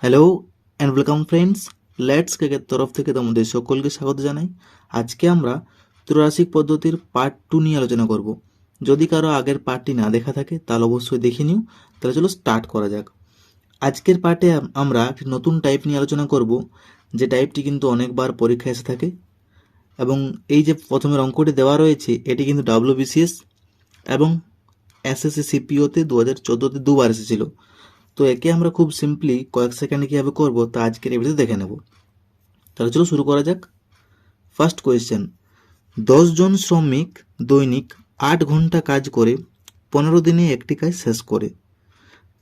Hello and welcome friends let's কেকের তরফ থেকে তোমাদের সকলকে স্বাগত জানাই আজকে আমরা ত্রৈরাসিক পদ্ধতির পার্ট টু নিয়ে আলোচনা করব যদি কারও আগের পার্টটি না দেখা থাকে তাহলে অবশ্যই দেখে নিও তাহলে চলো স্টার্ট করা যাক আজকের পার্টে আমরা একটি নতুন টাইপ নিয়ে আলোচনা করব যে টাইপটি কিন্তু অনেকবার পরীক্ষায় এসে থাকে এবং এই যে প্রথমের অঙ্কটি দেওয়া রয়েছে এটি কিন্তু ডাব্লিউবিসিএস এবং এসএসসি সিপিওতে দু হাজার চোদ্দোতে দুবার এসেছিল। তো একে আমরা খুব সিম্পলি কয়েক সেকেন্ডে কীভাবে করব তা আজকের এই দেখে নেব। তাহলে চলো শুরু করা যাক। ফার্স্ট কোয়েশ্চেন জন শ্রমিক দৈনিক আট ঘণ্টা কাজ করে পনেরো দিনে একটি কাজ শেষ করে।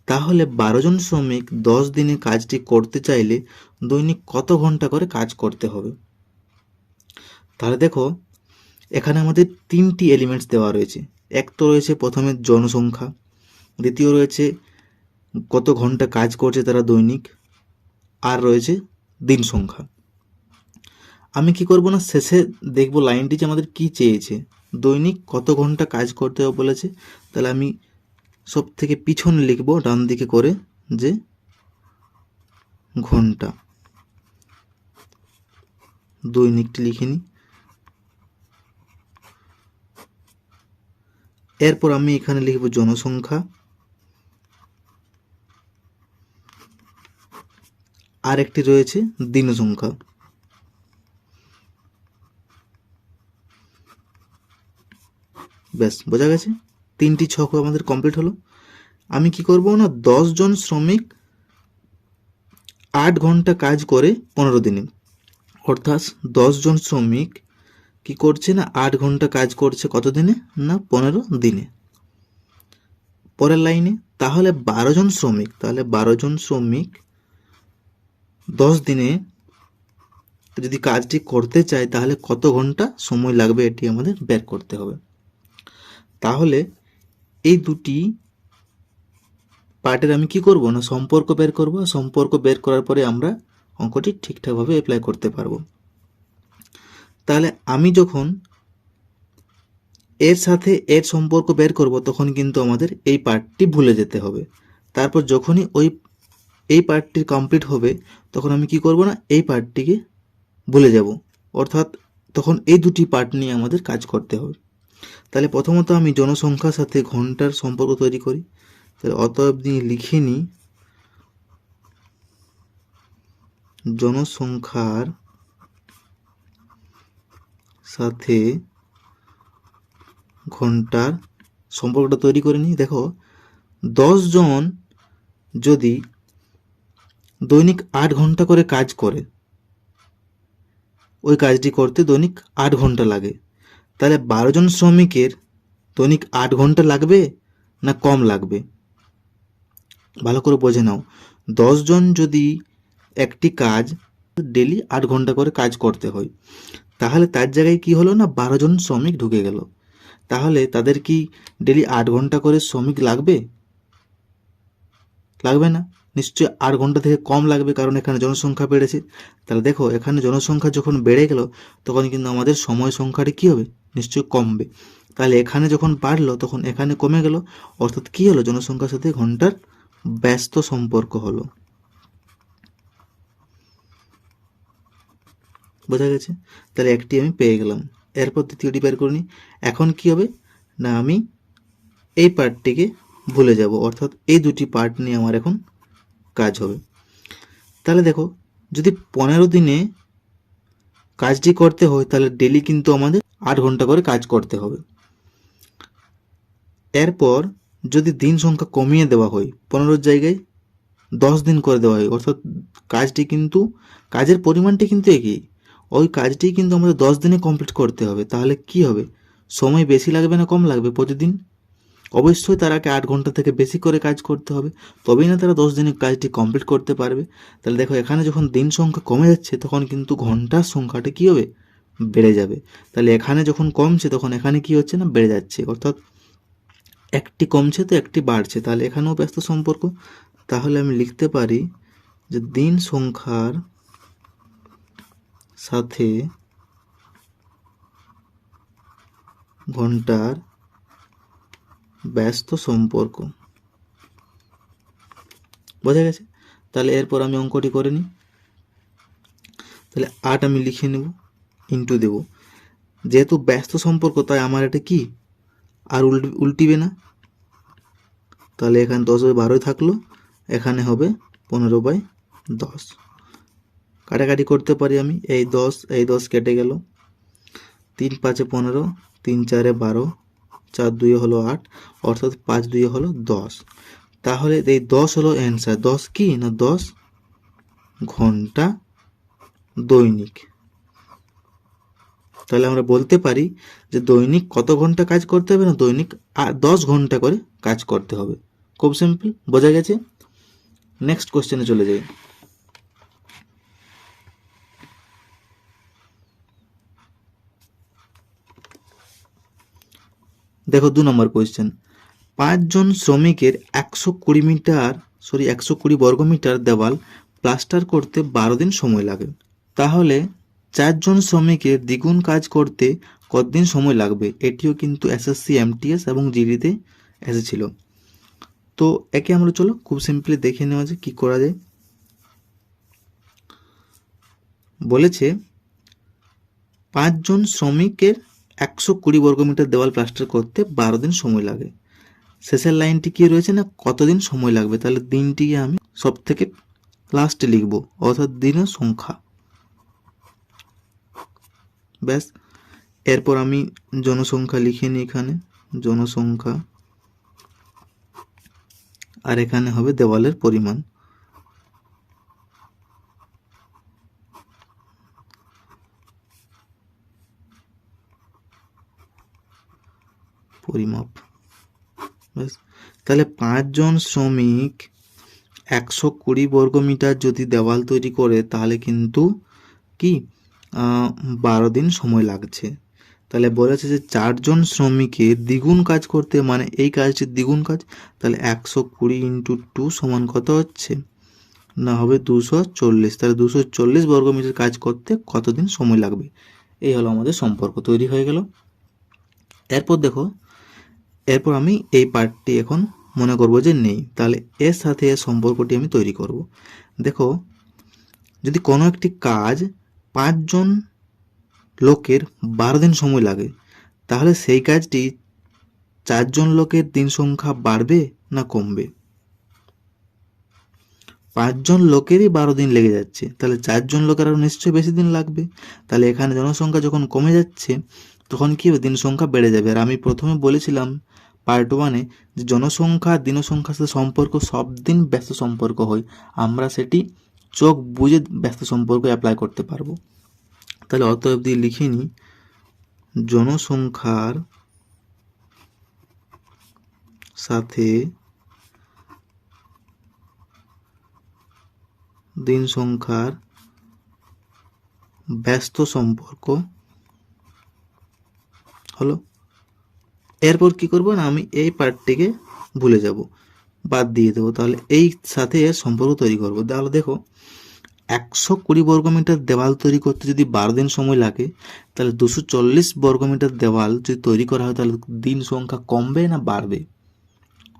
তাহলে বারো জন শ্রমিক দশ দিনে কাজটি করতে চাইলে দৈনিক কত ঘণ্টা করে কাজ করতে হবে? তাহলে দেখো, এখানে আমাদের তিনটি এলিমেন্টস দেওয়া রয়েছে। এক তো রয়েছে প্রথমে জনসংখ্যা, দ্বিতীয় রয়েছে কত ঘণ্টা কাজ করছে তারা দৈনিক, আর রয়েছে দিন সংখ্যা। আমি কি করব না, শেষে দেখব লাইনটি যে আমাদের কি চেয়েছে। দৈনিক কত ঘণ্টা কাজ করতে হবে বলেছে, তাহলে আমি সব থেকে পিছনে লিখব ডান দিকে করে যে ঘণ্টা। দৈনিকটি লিখে নিই। এরপর আমি এখানে লিখব জনসংখ্যা। আর একটি রয়েছে দিন সংখ্যা ব্যাস, বোঝা গেছে? তিনটি ছক আমাদের কমপ্লিট হলো। আমি কি করব না জন শ্রমিক আট ঘণ্টা কাজ করে পনেরো দিনে। অর্থাৎ জন শ্রমিক কি করছে না আট ঘণ্টা কাজ করছে কত দিনে না, পনেরো দিনে। পরের লাইনে, তাহলে বারো জন শ্রমিক, তাহলে বারো জন শ্রমিক দশ দিনে যদি কাজটি করতে চাই তাহলে কত ঘণ্টা সময় লাগবে এটি আমাদের বের করতে হবে? তাহলে এই দুটি পার্টের আমি কি করব? না, সম্পর্ক বের করব। সম্পর্ক বের করার পরে আমরা অঙ্কটি ঠিকঠাকভাবে অ্যাপ্লাই করতে পারব। তাহলে আমি যখন এর সাথে এর সম্পর্ক বের করব, তখন কিন্তু আমাদের এই পার্টটি ভুলে যেতে হবে। তারপর যখনই ওই, এই পার্টটি কমপ্লিট হবে, তখন আমি কি করব না, এই পার্টটিকে ভুলে যাব। অর্থাৎ তখন এই দুটি পার্ট নিয়ে আমাদের কাজ করতে হবে। তাহলে প্রথমত আমি জনসংখ্যার সাথে ঘণ্টার সম্পর্ক তৈরি করি। তাহলে অতএব দিয়ে লিখে নিই, জনসংখ্যার সাথে ঘণ্টার সম্পর্কটা তৈরি করে নিই। দেখো জন যদি দৈনিক আট ঘণ্টা করে কাজ করে, ওই কাজটি করতে দৈনিক আট ঘণ্টা লাগে। তাহলে বারো জন শ্রমিকের দৈনিক আট ঘণ্টা লাগবে না কম লাগবে? ভালো করে বোঝে নাও। জন যদি একটি কাজ ডেলি আট ঘণ্টা করে কাজ করতে হয়। তাহলে তার জায়গায় কি হলো না বারো জন শ্রমিক ঢুকে গেল? তাহলে তাদের কি ডেলি আট ঘণ্টা করে শ্রমিক লাগবে? লাগবে না। নিশ্চয়ই আট ঘণ্টা থেকে কম লাগবে কারণ এখানে জনসংখ্যা বেড়েছে। তাহলে দেখো, এখানে জনসংখ্যা যখন বেড়ে গেল, তখন কিন্তু আমাদের সময় সংখ্যাটি কী হবে? নিশ্চয়ই কমবে। তাহলে এখানে যখন বাড়লো, তখন এখানে কমে গেল। অর্থাৎ কী হলো? জনসংখ্যার সাথে ঘণ্টার ব্যস্ত সম্পর্ক হলো। বোঝা গেছে? তাহলে একটি আমি পেয়ে গেলাম। এরপর দ্বিতীয়টি বের করে নিই এখন কি হবে? না, আমি এই পার্টটিকে ভুলে যাব। অর্থাৎ এই দুটি পার্ট নিয়ে আমার এখন কাজ হবে। তাহলে দেখো, যদি পনেরো দিনে কাজটি করতে হয়, তাহলে ডেলি কিন্তু আমাদের আট ঘণ্টা করে কাজ করতে হবে। এরপর যদি দিন সংখ্যা কমিয়ে দেওয়া হয়, পনেরোর জায়গায় দশ দিন করে দেওয়া হয়, অর্থাৎ কাজটি কিন্তু, কাজের পরিমাণটি কিন্তু একই। ওই কাজটি কিন্তু আমাদের দশ দিনে কমপ্লিট করতে হবে, তাহলে কি হবে? সময় বেশি লাগবে না কম লাগবে প্রতিদিন? অবশ্যই তারাকে আট ঘণ্টা থেকে বেশি করে কাজ করতে হবে, তবেই না তারা দশ দিনে কাজটি কমপ্লিট করতে পারবে। তাহলে দেখো, এখানে যখন দিন সংখ্যা কমে যাচ্ছে, তখন কিন্তু ঘণ্টার সংখ্যাটা কী হবে? বেড়ে যাবে। তাহলে এখানে যখন কমছে, তখন এখানে কি হচ্ছে না? বেড়ে যাচ্ছে। অর্থাৎ একটি কমছে তো একটি বাড়ছে। তাহলে এখানেও ব্যস্ত সম্পর্ক। তাহলে আমি লিখতে পারি যে দিন সংখ্যার সাথে ঘণ্টার ব্যস্ত সম্পর্ক। বোঝা গেছে? তাহলে এরপর আমি অঙ্কটি করে নিই। তাহলে আট আমি লিখে নেব ইন্টু দেব। যেহেতু ব্যস্ত সম্পর্ক, তাই আমার এটা কি? আর উল্ট উল্টিবে না। তাহলে এখানে দশ বাই বারোই থাকল, এখানে হবে পনেরো বাই দশ। কাটাকাটি করতে পারি আমি। এই দশ এই দশ কেটে গেল। তিন পাঁচে পনেরো, তিন চারে বারো, চার দুই হলো আট, অর্থাৎ পাঁচ দুই হলো দশ। তাহলে এই দশ হলো অ্যান্সার দশ কি না দশ? ঘণ্টা দৈনিক। তাহলে আমরা বলতে পারি যে দৈনিক কত ঘণ্টা কাজ করতে হবে না দৈনিক দশ ঘণ্টা করে কাজ করতে হবে। খুব সিম্পল বোঝা গেছে? নেক্সট কোশ্চেনে চলে যাই। দেখো দু নম্বর কোয়েশ্চেন পাঁচজন শ্রমিকের একশো কুড়ি মিটার সরি একশো কুড়ি বর্গমিটার দেওয়াল প্লাস্টার করতে বারো দিন সময় লাগে। তাহলে চারজন শ্রমিকের দ্বিগুণ কাজ করতে কতদিন সময় লাগবে? এটিও কিন্তু এসএসসি এমটিএস এবং জিডিতে এসেছিল। তো একে আমরা চলো খুব সিম্পলি দেখে নেওয়া যায় কী করা যায়। বলেছে, পাঁচজন শ্রমিকের একশো কুড়ি বর্গমিটার দেওয়াল প্লাস্টার করতে বারো দিন সময় লাগে। শেষের লাইনটি কি রয়েছে না কতদিন সময় লাগবে? তাহলে দিনটি আমি সব থেকে লাস্টে লিখব, অর্থাৎ দিনের সংখ্যা। ব্যাস, এরপর আমি জনসংখ্যা লিখে নিই এখানে, জনসংখ্যা, আর এখানে হবে দেওয়ালের পরিমাণ। পরিমাপ। তাহলে পাঁচজন শ্রমিক একশো কুড়ি বর্গমিটার যদি দেওয়াল তৈরি করে, তাহলে কিন্তু কি? বারো দিন সময় লাগছে। তাহলে বলেছে যে চারজন শ্রমিকের দ্বিগুণ কাজ করতে মানে এই কাজটির দ্বিগুণ কাজ, তাহলে একশো কুড়ি ইন্টু টু সমান কত হচ্ছে? না, হবে দুশো চল্লিশ। তাহলে দুশো চল্লিশ বর্গমিটার কাজ করতে কতদিন সময় লাগবে? এই হলো আমাদের সম্পর্ক তৈরি হয়ে গেল। এরপর দেখো এরপর আমি এই পার্টটি এখন মনে করব যে নেই। তাহলে এর সাথে সম্পর্কটি আমি তৈরি করব। দেখো, যদি কোনো একটি কাজ পাঁচজন লোকের বারো দিন সময় লাগে, তাহলে সেই কাজটি চারজন লোকের দিন সংখ্যা বাড়বে না কমবে? পাঁচজন লোকেরই বারো দিন লেগে যাচ্ছে, তাহলে চারজন লোকের আরও নিশ্চয়ই বেশি দিন লাগবে। তাহলে এখানে জনসংখ্যা যখন কমে যাচ্ছে তখন কি হবে? দিন সংখ্যা বেড়ে যাবে। আর আমি প্রথমে বলেছিলাম পার্ট ওয়ানে যে জনসংখ্যা, দিনসংখ্যার সাথে সম্পর্ক সব দিন ব্যস্ত সম্পর্ক হয়। আমরা সেটি চোখ বুঝে ব্যস্ত সম্পর্ক অ্যাপ্লাই করতে পারব। তাহলে অতএব দিয়ে লিখে নিই। জনসংখ্যার সাথে দিন সংখ্যার ব্যস্ত সম্পর্ক হলো। এরপর কি করব না, আমি এই পার্টটিকে ভুলে যাব। বাদ দিয়ে দেবো। তাহলে এই সাথে এর সম্পর্ক তৈরি করব। তাহলে দেখো, একশো কুড়ি বর্গমিটার দেওয়াল তৈরি করতে যদি বারো দিন সময় লাগে, তাহলে দুশো চল্লিশ বর্গমিটার দেওয়াল যদি তৈরি করা হয়, তাহলে দিন সংখ্যা কমবে না বাড়বে?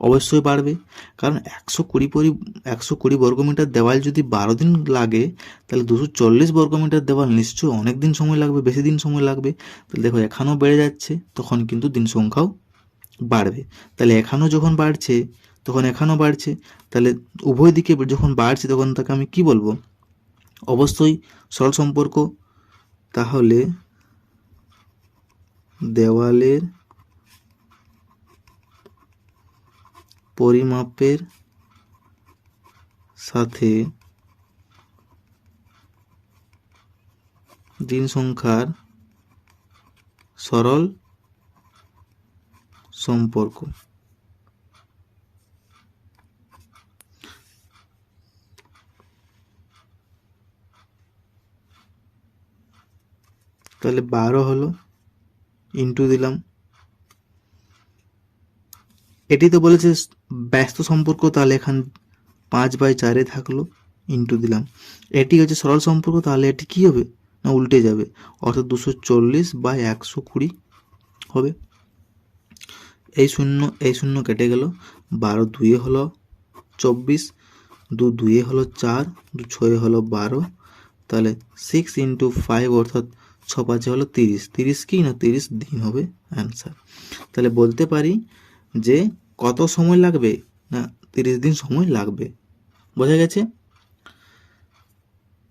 অবশ্যই বাড়বে কারণ একশো কুড়ি পরি, একশো কুড়ি বর্গমিটার দেওয়াল যদি বারো দিন লাগে, তাহলে দুশো চল্লিশ বর্গমিটার দেওয়াল নিশ্চয়ই অনেক দিন সময় লাগবে, বেশি দিন সময় লাগবে। তাহলে দেখো, এখানেও বেড়ে যাচ্ছে, তখন কিন্তু দিন সংখ্যাও বাড়বে। তাহলে এখানেও যখন বাড়ছে, তখন এখানেও বাড়ছে। তাহলে উভয় দিকে যখন বাড়ছে, তখন তাকে আমি কি বলব? অবশ্যই সরল সম্পর্ক। তাহলে দেওয়ালের পরিমাপের সাথে দিন সংখ্যার সরল সম্পর্ক। তাহলে বারো হলো ইন্টু দিলাম। এটি তো বলেছে ব্যস্ত সম্পর্ক, তাহলে এখান পাঁচ বাই চারে থাকল ইন্টু দিলাম। এটি হচ্ছে সরল সম্পর্ক, তাহলে এটি কি হবে? না উল্টে যাবে। অর্থাৎ দুশো চল্লিশ বাই একশো কুড়ি হবে। এই শূন্য এই শূন্য কেটে গেল। বারো দুয়ে হলো চব্বিশ, দু দুয়ে হলো চার, দু ছয়ে হলো বারো। তাহলে সিক্স ইন্টু ফাইভ অর্থাৎ ছ পাঁচে হলো তিরিশ। তিরিশ কি না? তিরিশ দিন হবে অ্যান্সার তাহলে বলতে পারি যে কত সময় লাগবে? না, তিরিশ দিন সময় লাগবে। বোঝা গেছে?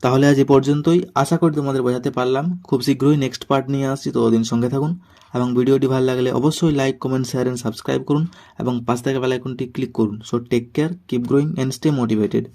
তাহলে আজ এ পর্যন্তই। আশা করি তোমাদের বোঝাতে পারলাম। খুব শীঘ্রই নেক্সট পার্ট নিয়ে আসছি, ততদিন সঙ্গে থাকুন। এবং ভিডিওটি ভালো লাগলে অবশ্যই like comment share and subscribe করুন। এবং পাশ থেকে বেলাইকনটি ক্লিক করুন। So take care keep growing and stay motivated